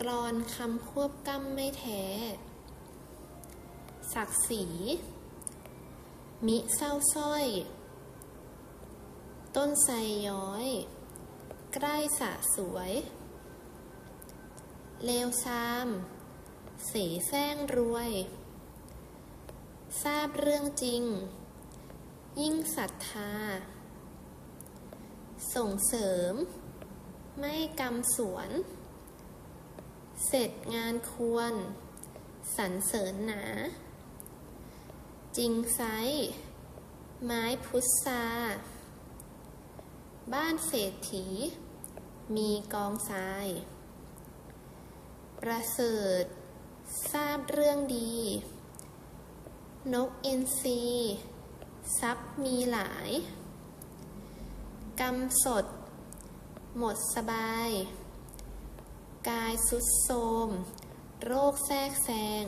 กรอนคำควบกล้ำไม่แท้ ศักดิ์ศรี มิเศร้าสร้อย ต้นไทรย้อย ใกล้สะสวย เลวซาม เสแสร้งรวย ทราบเรื่องจริง ยิ่งศรัทธา ส่งเสริม ไม่กำสวน เสร็จงานควร สรรเสริญหนา จริงไซ ไม้พุทราบ้านเศรษฐี มีกองทราย ประเสริฐ ทราบเรื่องดี นกเอินทรีทรัพย์มีหลายกำสด หมดสบาย กายสุดโทมโรคแทรกแซง